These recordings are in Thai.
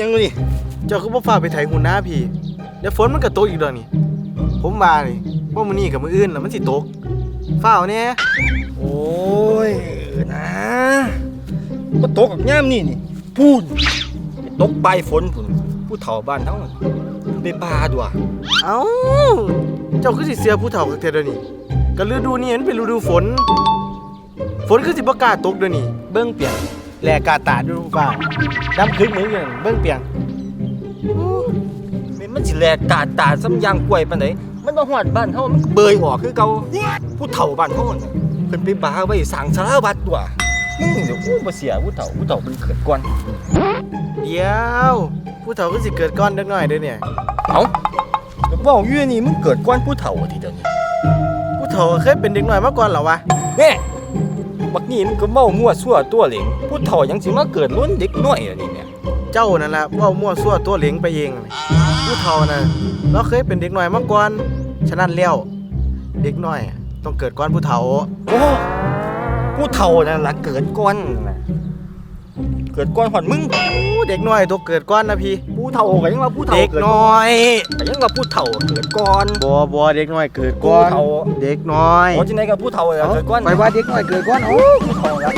ยังนี่เจ้าคือบ่ฟ้าไปไถหุ่นหน้าพี่เดี๋ยวฝนมันก็ตกอีกดอกนี่ ผมว่านี่ว่ามื้อนี้กับมื้ออื่นน่ะมันสิตกฟ้าวแน่โอ้ยเออนะก็ตกกับย่ามนี่นี่พูนไปตกใบายฝนพุ่นผู้เฒ่าบ้านเฮาน่ะไปปลาดัวเอ้า เจ้าคือสิเสียผู้เฒ่ากับเทเดยวนี้ก็ฤดูนี้มันเป็นฤดูฝน ฝนคือสิบ่กล้าตกเดี๋ยวนี้เบิ่งเปียงแลกาตาดูฟ้าดำคึกเหมือนกันเบิ่งเปียงแม่นมันสิแลกาดตาซ้ำยางกล้วยปานใดมันมาฮอดบ้านเฮามันก็เบยออกคือเก่าผู้เฒ่าบ้านเฮาน่ะเพิ่นไปปลาไว้สร้างสาราวัดดัวมึงเดี๋ยวกูบ่เสียผู้เฒ่าผู้เฒ่าเพิ่นเกิดก่อนเดี๋ยวผู้เฒ่าคือสิเกิดก่อนเด็กน้อยเด้อเนี่ยเอ้าก็เว้าอยู่นี่มึงเกิดก่อนผู้เฒ่าทีเดียวนี้ผู้เฒ่าเคยเป็นเด็กน้อยมาก่อนเหรอวะแม่ บักนี่มันก็เมามั่วซั่วตัวเหลงผู้เฒ่ายังสิมาเกิดล้นเด็กน้อยอันนี้เนี่ยเจ้านั่นล่ะเว้ามั่วซั่วตัวเหลงไปเองผู้เฒ่าน่ะเราเคยเป็นเด็กน้อยมาก่อนฉะนั้นแล้วเด็กน้อยต้องเกิดก่อนผู้เฒ่าโอ้ผู้เฒ่านั่นล่ะเกิดก่อนน่ะ กิดก่อนหอดมึงโอ้เด็กน้อยต้องเกิดก่อนนะพี่ผู้เฒ่าก็ยังว่าผู้เฒ่าเด็กเกิดน้อยก็ยังว่าผู้เฒ่าเกิดก่อนบ่บ่เด็กน้อยเกิดก่อนผู้เฒ่าเด็กน้อยโอ้จังไดก็ผู้เฒ่าน่ะเกิดก่อนไปว่าเด็กน้อยเกิดก่อนโอ้ผู้เฒ่าละ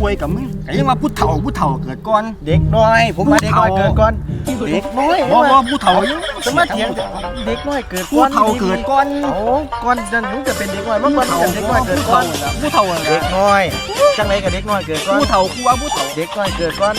ป่วยกับมึงก็ยังว่าผู้เฒ่าผู้เฒ่าเกิดก่อนเด็กน้อยผมว่าเด็กน้อยเกิดก่อนเด็กน้อยบ่บ่ผู้เฒ่ายัง จะมาเถียงเด็กน้อยเกิดก่ผู้อนเฒ่าเกิดก่อนโอ้ก่อนนั้นผมจะเป็นเด็กน้อยเมื่อก่อนผมเป็นเด็กน้อยเกิดก่อนผู้เฒ่าน่ะเด็กน้อยจังไรกับเด็กน้อยเกิดก่อนผู้เฒ่ากูว่าผู้เฒ่าเด็กน้อยเกิดก่อน